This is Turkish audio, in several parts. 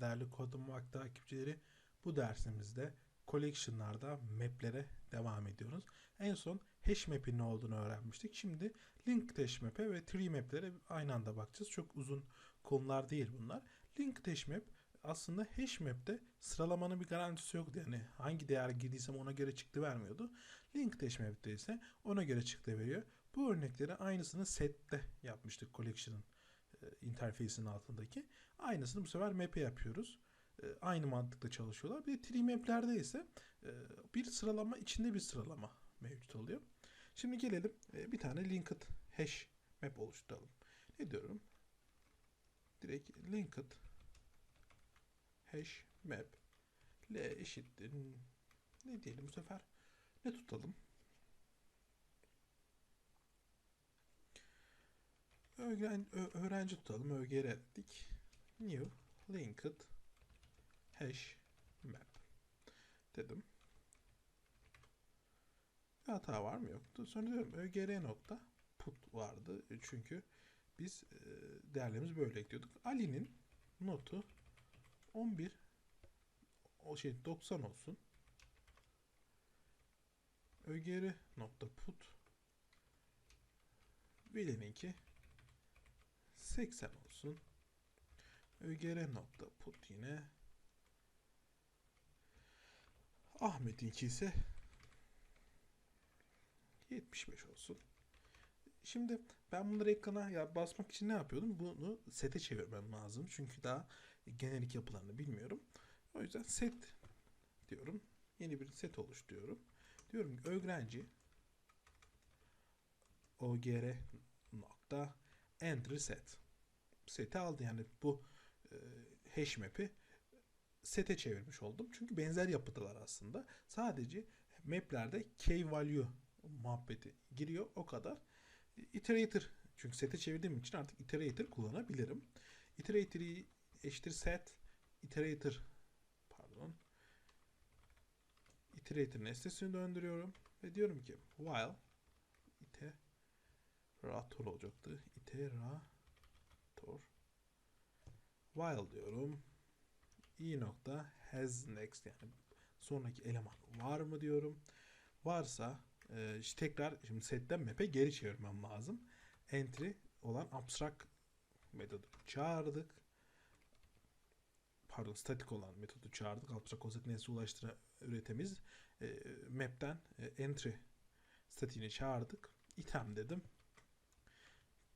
Değerli Kodum Vak takipçileri. Bu dersimizde collection'larda map'lere devam ediyoruz. En son hash map'in ne olduğunu öğrenmiştik. Şimdi linked hash map'e ve tree map'lere aynı anda bakacağız. Çok uzun konular değil bunlar. Linked hash map aslında hash map'te sıralamanın bir garantisi yoktu. Yani hangi değer girdiysem ona göre çıktı vermiyordu. Linked hash map'te ise ona göre çıktı veriyor. Bu örnekleri aynısını sette yapmıştık collection'ın interface'in altındaki. Aynısını bu sefer map'e yapıyoruz. E, Aynı mantıkla çalışıyorlar. Bir de tree map'lerde ise e, bir sıralama içinde bir sıralama mevcut oluyor. Şimdi gelelim e, bir tane linked hash map oluşturalım. Ne diyorum? Direkt linked hash map l eşittir ne diyelim bu sefer ne tutalım? Öğren, öğrenci tutalım. ÖGR dedik. New linked hash map dedim. Bir hata var mı yoktu. Sonra diyorum ÖGR nokta put vardı. Çünkü biz e, değerlerimizi böyle ekliyorduk. Ali'nin notu 11 o şey 90 olsun. ÖGR nokta put Veli'ninki 80 olsun. ÖGR nokta put yine. Ahmet'inki ise 75 olsun. Şimdi ben bunları ekrana ya basmak için ne yapıyordum? Bunu sete çevirmem lazım. Çünkü daha genellik yapılarını bilmiyorum. O yüzden set diyorum. Yeni bir set oluşturuyorum. Diyorum ki öğrenci ogr nokta enter set seti aldı yani bu e, hash map'i sete çevirmiş oldum. Çünkü benzer yapıdalar aslında. Sadece map'lerde key value muhabbeti giriyor o kadar. Iterator çünkü sete çevirdiğim için artık iterator kullanabilirim. Iterator eşittir set iterator pardon iterator nesnesini döndürüyorum ve diyorum ki while iterator olacaktı. Iterator while diyorum. i nokta has next yani sonraki eleman var mı diyorum. Varsa e, işte tekrar şimdi setten map'e geri çevirmem lazım. Entry olan abstract metodu çağırdık. Pardon statik olan metodu çağırdık. Abstract olsak nesne ulaştıra üretemiz. E, map'ten e, entry statiğini çağırdık. item dedim.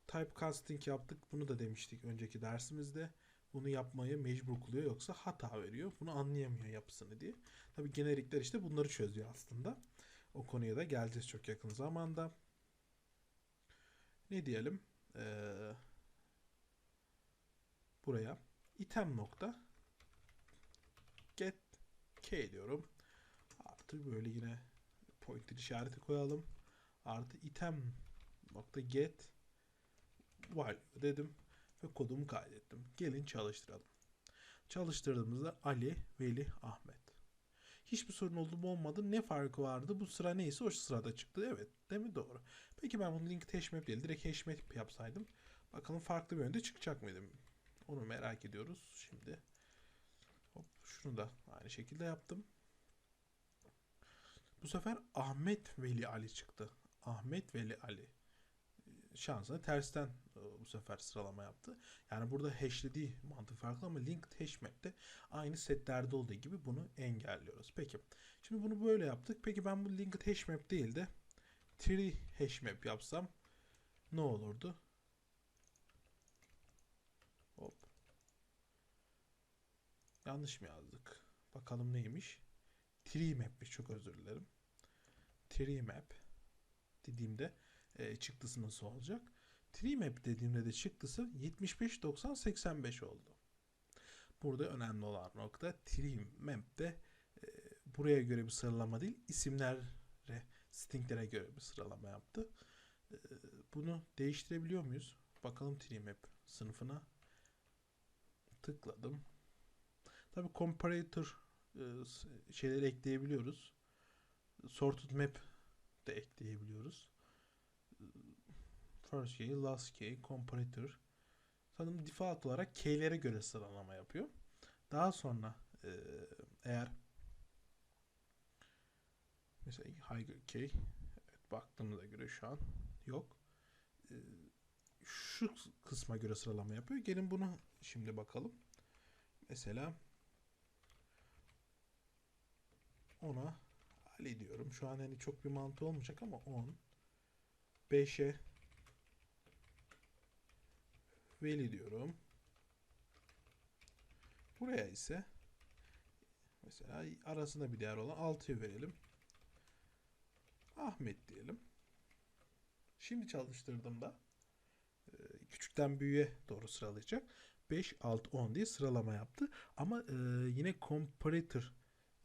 Typecasting yaptık. Bunu da demiştik önceki dersimizde. Bunu yapmayı mecbur kılıyor yoksa hata veriyor. Bunu anlayamıyor yapısını diye. Tabi generikler işte bunları çözüyor aslında. O konuya da geleceğiz çok yakın zamanda. Ne diyelim? Ee, buraya item nokta get k diyorum. Artı böyle yine pointer işareti koyalım. Artı item nokta get value dedim ve kodumu kaydettim. Gelin çalıştıralım. Çalıştırdığımızda Ali, Veli, Ahmet. Hiçbir sorun oldu mu olmadı. Ne farkı vardı? Bu sıra neyse o sırada çıktı. Evet. Değil mi? Doğru. Peki ben bunu link hashmap değil. Direkt hashmap yapsaydım. Bakalım farklı bir yönde çıkacak mıydı? Onu merak ediyoruz şimdi. Hop şunu da aynı şekilde yaptım. Bu sefer Ahmet Veli Ali çıktı. Ahmet Veli Ali şansına tersten e, bu sefer sıralama yaptı. Yani burada hashlediği mantık farklı ama linked hash map'te aynı setlerde olduğu gibi bunu engelliyoruz. Peki. Şimdi bunu böyle yaptık. Peki ben bu linked hash map değil de tree hash map yapsam ne olurdu? Hop. Yanlış mı yazdık? Bakalım neymiş? Tree map'miş. Çok özür dilerim. Tree map dediğimde e, çıktısı nasıl olacak? Tree map dediğimde de çıktısı 75 90 85 oldu. Burada önemli olan nokta tree map'te e, buraya göre bir sıralama değil, isimlere, stringlere göre bir sıralama yaptı. E, bunu değiştirebiliyor muyuz? Bakalım tree map sınıfına. Tıkladım. Tabi comparator e, şeyleri ekleyebiliyoruz. Sorted map de ekleyebiliyoruz first key, last key, comparator. Sanırım default olarak key'lere göre sıralama yapıyor. Daha sonra e, eğer mesela high key evet, baktığımıza göre şu an yok. E, şu kısma göre sıralama yapıyor. Gelin bunu şimdi bakalım. Mesela ona Ali diyorum. Şu an hani çok bir mantığı olmayacak ama 10 5'e Veli diyorum. Buraya ise mesela arasında bir değer olan 6'yı verelim. Ahmet diyelim. Şimdi çalıştırdığımda e, küçükten büyüğe doğru sıralayacak. 5, 6, 10 diye sıralama yaptı. Ama e, yine comparator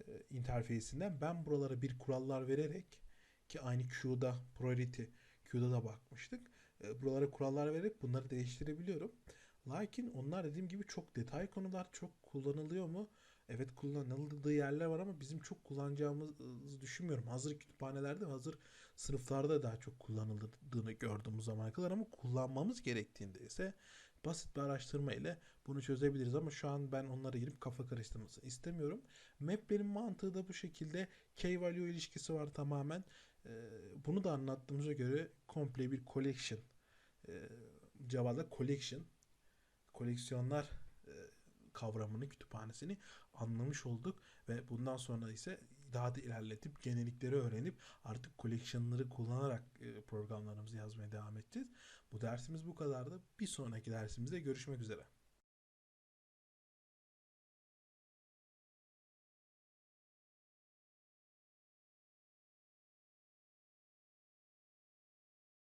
e, interfeysinden ben buralara bir kurallar vererek ki aynı Q'da priority Q'da da bakmıştık. E, buralara kurallar vererek bunları değiştirebiliyorum. Lakin onlar dediğim gibi çok detay konular çok kullanılıyor mu? Evet kullanıldığı yerler var ama bizim çok kullanacağımızı düşünmüyorum. Hazır kütüphanelerde hazır sınıflarda daha çok kullanıldığını gördüm bu zamana kadar ama kullanmamız gerektiğinde ise basit bir araştırma ile bunu çözebiliriz ama şu an ben onlara girip kafa karıştırmasını istemiyorum. Map'lerin mantığı da bu şekilde key-value ilişkisi var tamamen. Ee, bunu da anlattığımıza göre komple bir collection. Ee, Java'da collection koleksiyonlar e, kavramını, kütüphanesini anlamış olduk ve bundan sonra ise daha da ilerletip genellikleri öğrenip artık collection'ları kullanarak e, programlarımızı yazmaya devam edeceğiz. Bu dersimiz bu kadardı. Bir sonraki dersimizde görüşmek üzere.